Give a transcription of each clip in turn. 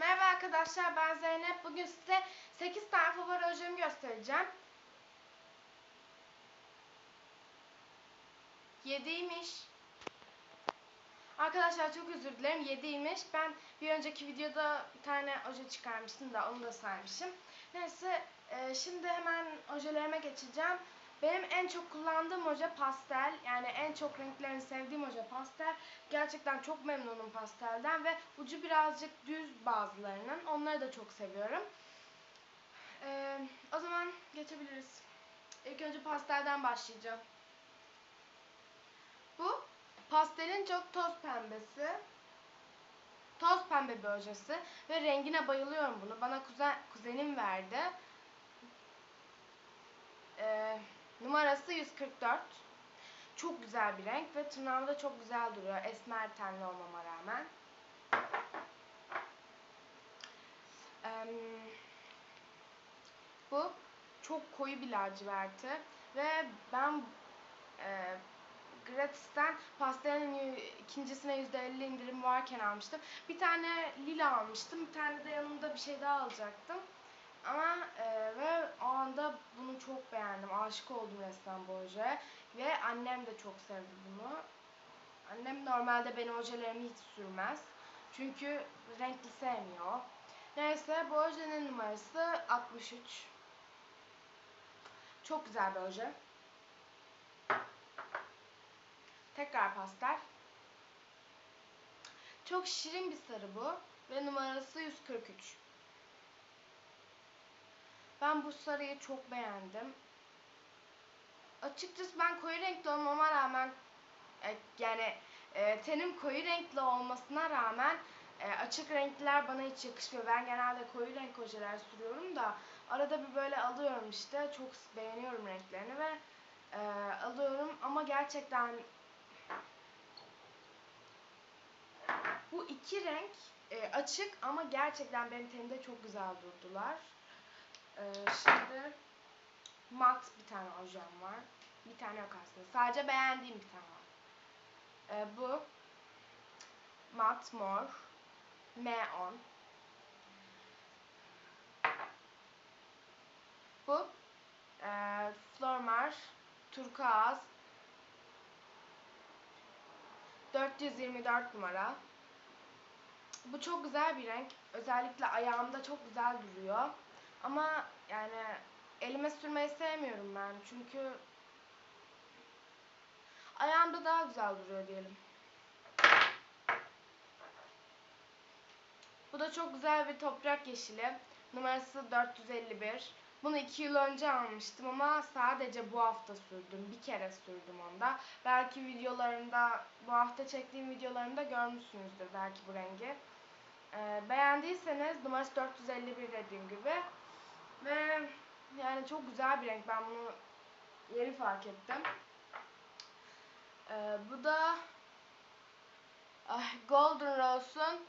Merhaba arkadaşlar ben Zeynep. Bugün size 8 tane favori ojemi göstereceğim. 7'ymiş. Arkadaşlar çok özür dilerim 7'ymiş. Ben bir önceki videoda bir tane oje çıkarmıştım da onu da saymışım. Neyse e, şimdi hemen ojelerime geçeceğim. Benim en çok kullandığım oje pastel. Yani en çok renklerini sevdiğim oje pastel. Gerçekten çok memnunum pastelden ve ucu birazcık düz bazılarının. Onları da çok seviyorum. Ee, o zaman geçebiliriz. İlk önce pastelden başlayacağım. Bu pastelin çok toz pembesi. Toz pembe bir ojesi ve rengine bayılıyorum bunu. Bana kuzen, kuzenim verdi. Ee, numarası 144. Çok güzel bir renk ve tırnağımda çok güzel duruyor. Esmer tenli olmama rağmen. Ee, bu çok koyu bir laciverti ve ben e, Gratis'ten pastelin ikincisine %50 indirim varken almıştım. Bir tane lila almıştım. Bir tane de yanımda bir şey daha alacaktım. Ama e, ve o anda bunu çok beğendim. Aşık oldum resmen bu. Ve annem de çok sevdi bunu. Annem normalde benim ojelerimi hiç sürmez. Çünkü renkli sevmiyor. Neyse bu numarası 63. Çok güzel bir oje. Tekrar pastel. Çok şirin bir sarı bu. Ve numarası 143. Ben bu sarıyı çok beğendim. Açıkçası ben koyu renkli olmama rağmen e, yani e, tenim koyu renkli olmasına rağmen e, açık renkler bana hiç yakışmıyor. Ben genelde koyu renk ojeler sürüyorum da arada bir böyle alıyorum işte. Çok beğeniyorum renklerini ve e, alıyorum ama gerçekten bu iki renk e, açık ama gerçekten benim tenimde çok güzel durdular. E, şimdi mat bir tane ojem var. Bir tane yok aslında. Sadece beğendiğim bir tane var. E, bu mat mor M10 Bu e, Flormar turkuaz 424 numara. Bu çok güzel bir renk. Özellikle ayağımda çok güzel duruyor. Ama yani elime sürmeyi sevmiyorum ben. Çünkü ayağımda daha güzel duruyor diyelim. Bu da çok güzel bir toprak yeşili. Numarası 451. Bunu 2 yıl önce almıştım ama sadece bu hafta sürdüm. Bir kere sürdüm onda. Belki videolarında, bu hafta çektiğim videolarında görmüşsünüzdür belki bu rengi. Ee, beğendiyseniz numarası 451 dediğim gibi. Yani çok güzel bir renk. Ben bunu yeni fark ettim. Ee, bu da ah, Golden Rose'un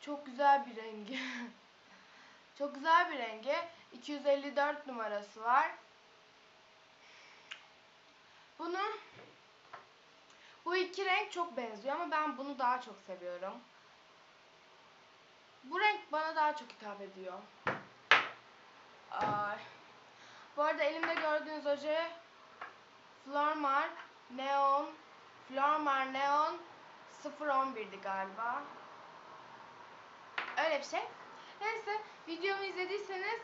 çok güzel bir rengi. çok güzel bir rengi. 254 numarası var. Bunun bu iki renk çok benziyor ama ben bunu daha çok seviyorum. Bu renk bana daha çok hitap ediyor. Ay. Bu arada elimde gördüğünüz oje Flormar Neon Flormar Neon 011'di galiba. Öyle bir şey. Neyse videomu izlediyseniz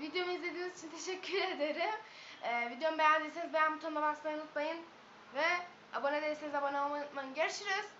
videomu izlediğiniz için teşekkür ederim. Ee, videomu beğendiyseniz beğen butonuna basmayı unutmayın. Ve abone değilseniz abone olmayı unutmayın. Görüşürüz.